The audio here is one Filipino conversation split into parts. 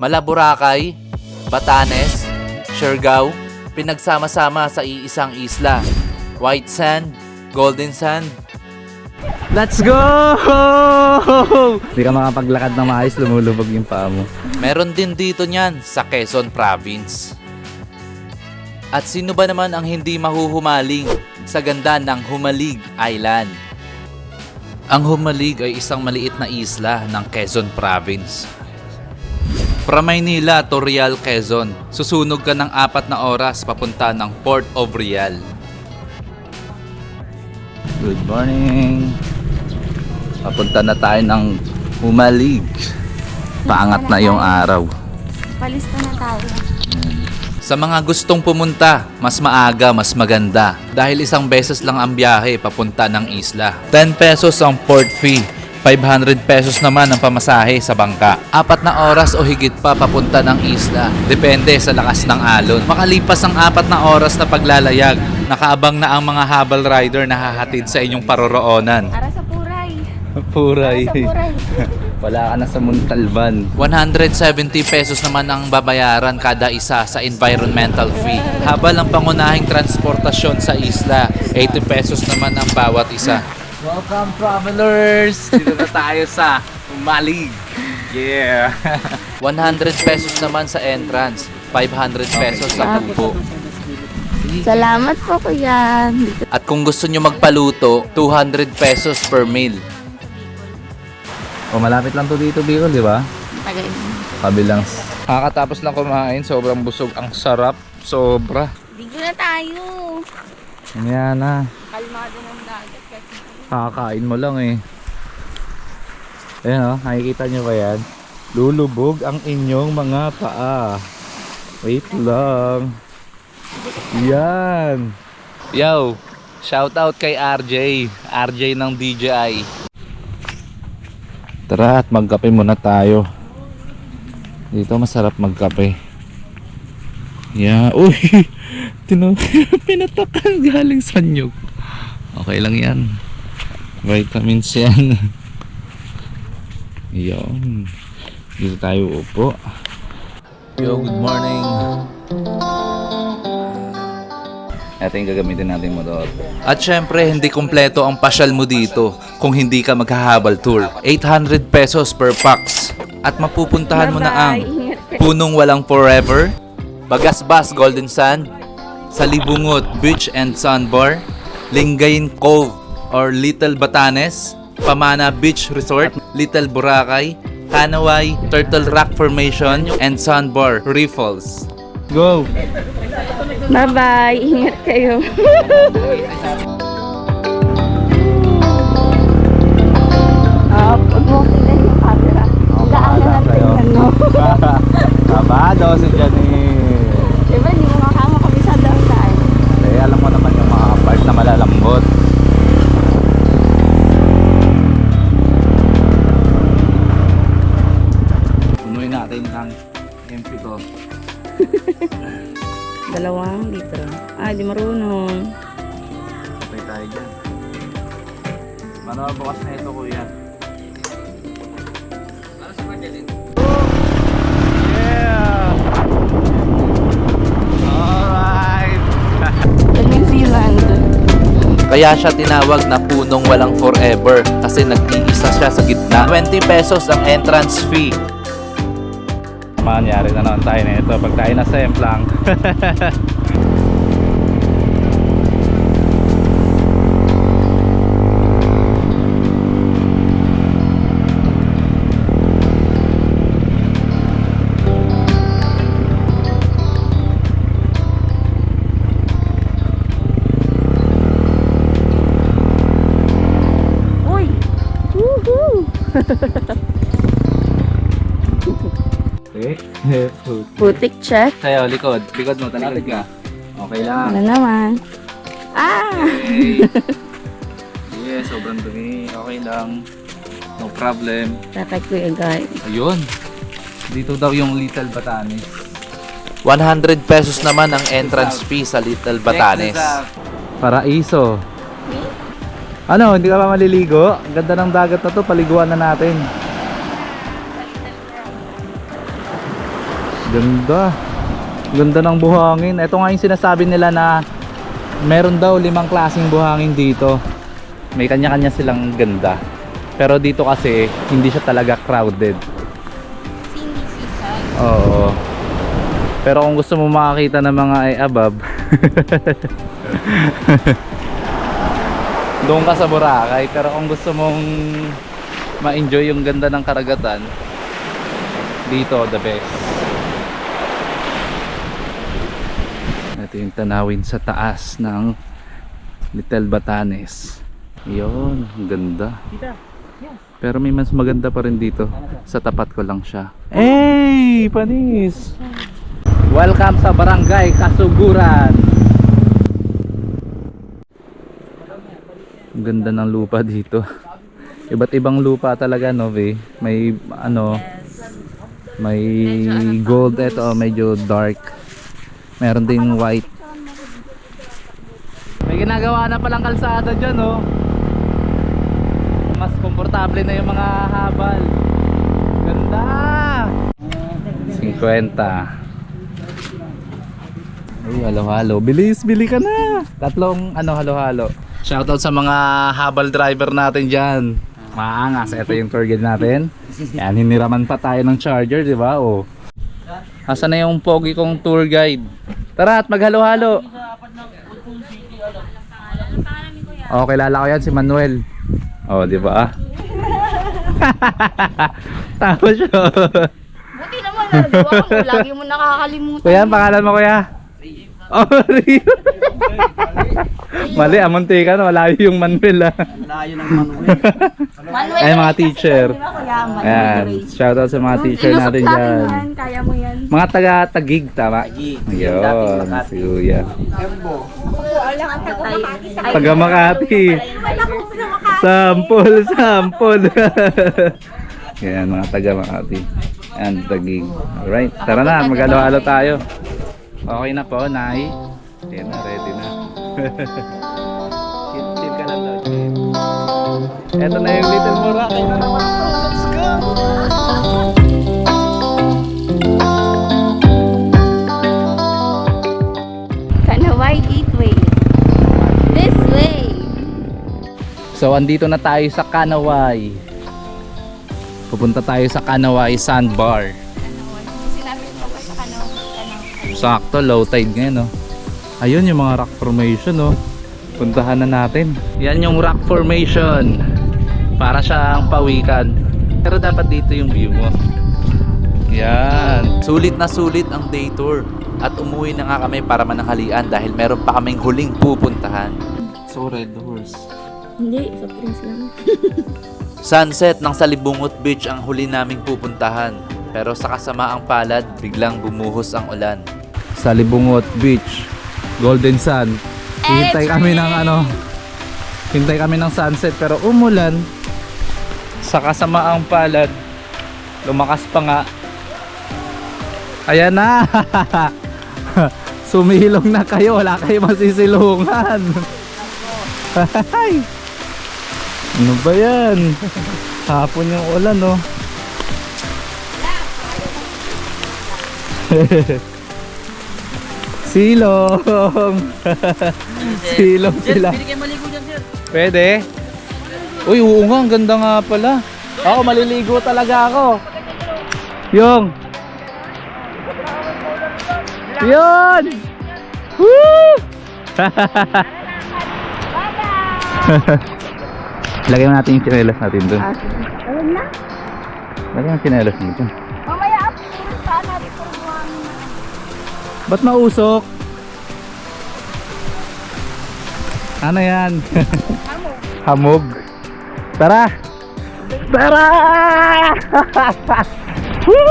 Malaboracay, Batanes, Siargao, pinagsama-sama sa iisang isla. White Sand, Golden Sand, Let's go! Hindi ka makapaglakad na maayos, lumulubog yung paa mo. Meron din dito niyan sa Quezon Province. At sino ba naman ang hindi mahuhumaling sa ganda ng Humalig Island? Ang Humalig ay isang maliit na isla ng Quezon Province. From Maynila to Real, Quezon, susunog ka ng apat na oras papunta ng Port of Real. Good morning! Papunta na tayo ng Humalig. Paangat na yung araw. Palista na tayo. Sa mga gustong pumunta, mas maaga, mas maganda. Dahil isang beses lang ang biyahe papunta ng isla. 10 pesos ang port fee. 500 pesos naman ang pamasahe sa bangka. Apat na oras o higit pa papunta ng isla. Depende sa lakas ng alon. Makalipas ang apat na oras na paglalayag, nakaabang na ang mga habal rider na hahatid sa inyong paroroonan. Para sa puray. Puray. Para sa puray. Wala ka na sa Muntalban. 170 pesos naman ang babayaran kada isa sa environmental fee. Habang ang pangunahing transportasyon sa isla, 80 pesos naman ang bawat isa. Welcome travelers! Dito na tayo sa Humalig. Yeah! 100 pesos naman sa entrance, 500 pesos sa tubo. Salamat po kuya. At kung gusto nyo magpaluto, 200 pesos per meal. o malapit lang to dito, Bicol, di ba? Tagay. Kabilang. Kakatapos lang kumain, sobrang busog. Ang sarap, sobra. Digo na tayo. Yan na. Kalmado ng dagat kasi. Kakakain mo lang eh. Ayan o, nakikita nyo ba yan? Lulubog ang inyong mga paa. Wait lang. Yan. Yo, shout out kay RJ, RJ ng DJI. Tara at magkape muna tayo. Dito masarap magkape. Yeah. Uy! Tino pinatakan galing sa nyug. Okay lang yan. Vitamins yan. Yan. Dito tayo upo. Yo, good morning. Ito yung gagamitin natin motor. At syempre, hindi kumpleto ang pasyal mo dito kung hindi ka maghahabal tour. 800 pesos per pax. At mapupuntahan mo na ang Punong Walang Forever, Bagasbas Golden Sand, Salibungot Beach and Sandbar, Lingayen Cove or Little Batanes, Pamana Beach Resort, Little Boracay, Kanaway, Turtle Rock Formation, and Sandbar Riffles. Go! Bye-bye. Ingat kayo. Dalawang litro. Ah, di marunong. Patay tayo dyan. Paano bukas na ito, kuya? Yeah! Alright! Sa New Zealand. Kaya siya tinawag na punong walang forever kasi nag-iisa siya sa gitna. 20 pesos ang entrance fee. Manyari na naman tayo na ito pag tayo nasa Emplang. Uy! Eh, Putik check. Sa'yo, likod. Likod mo, talikod ka. Okay lang. Ano naman? Ah! Yeah, sobrang dumi. Okay lang. No problem. Tatay ko yung guy. Ayun. Dito daw yung Little Batanes. 100 pesos naman ang entrance fee sa Little Batanes. Paraiso. Ano, hindi ka pa maliligo? Ang ganda ng dagat na to, paliguan na natin. Ganda. Ganda ng buhangin. Ito nga yung sinasabi nila na meron daw limang klaseng buhangin dito. May kanya-kanya silang ganda. Pero dito kasi hindi siya talaga crowded. Oo. Pero kung gusto mo makakita ng mga ay above, doon ka sa Boracay. Pero kung gusto mong ma-enjoy yung ganda ng karagatan, dito the best. Ito yung tanawin sa taas ng Little Batanes. Yun, ang ganda. Pero may mas maganda pa rin dito. Sa tapat ko lang siya. Hey, panis! Welcome sa Barangay Kasuguran. Ang ganda ng lupa dito. Iba't ibang lupa talaga, no, Ve? May, ano, may gold. Ito, medyo dark. Meron ding white. May ginagawa na palang kalsada dyan, no? Mas komportable na yung mga habal. Ganda! 50. Uy, halo-halo. Bilis, bili ka na. Tatlong ano halo-halo. Shoutout sa mga habal driver natin dyan. Maangas. Ito yung tour guide natin. Yan, hiniraman pa tayo ng charger, di ba? Oh. Asa na yung pogi kong tour guide? Tara at maghalo-halo. Oh, kilala ko yan si Manuel. Oh, di ba? Tama siya. Buti naman, ko. Lagi mo nakakalimutan. Kuya, ang pangalan mo kuya? Mali, amunti ka na. Malayo yung Manuel ah. Manuel, Ay, mga kasi teacher. Kuya, Manuel Ayan, Grace. shoutout sa mga teacher natin sa akin dyan. yan, Kaya mo yan. Mga taga-tagig, tama? Ayun, si Kuya. Alam ang taga-Makati sa Taga Makati. Wala ko sa Makati. Sampol, sampol. Yan, mga taga Makati. Yan, tagig. Alright, tara na, mag-halo-halo tayo. Okay na po, Nay. Yan na, ready na. chill, chill ka lang daw, chill. Eto na yung Little Boracay na naman. Let's go! Kanaway Gateway. This way. So, andito na tayo sa Kanaway. Pupunta tayo sa Kanaway Sandbar. Sakto, low tide ngayon, no? Ayun yung mga rock formation, no? Puntahan na natin. Yan yung rock formation. Para siyang pawikan. Pero dapat dito yung view mo. Yan. Sulit na sulit ang day tour. At umuwi na nga kami para mananghalian dahil meron pa kaming huling pupuntahan. So, Red Horse. Hindi, sa Prince lang. Sunset ng Salibungot Beach ang huli naming pupuntahan. Pero sa kasamaang palad, biglang bumuhos ang ulan. Salibungot Beach. Golden Sun. Hintay kami ng ano. Hintay kami ng sunset pero umulan. Sa kasamaang palad. Lumakas pa nga. Ayan na. Sumilong na kayo. Wala kayo masisilungan. Ay. Ano ba yan? Hapon yung ulan, no? Silong! Silong sila. Pwede? Uy, oo nga, ang ganda nga pala. Ako, maliligo talaga ako. Yung! Yun! Woo! Lagyan mo natin yung chinelas natin dun. Alam na. Lagyan yung chinelas dito. Ba't mausok? Ano yan? Hamog. Tara! Tara! Woo!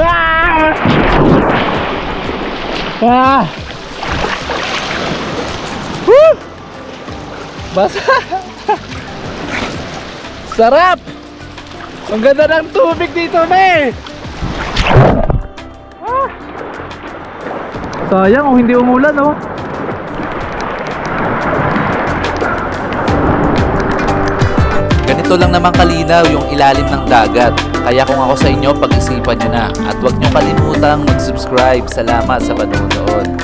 ah! Ah! Woo! Basa! Sarap! Ang ganda ng tubig dito, me! Sayang kung hindi umulan, oh. Ganito lang naman kalinaw yung ilalim ng dagat. Kaya kung ako sa inyo, pag-isipan nyo na. At huwag nyo kalimutang mag-subscribe. Salamat sa panonood.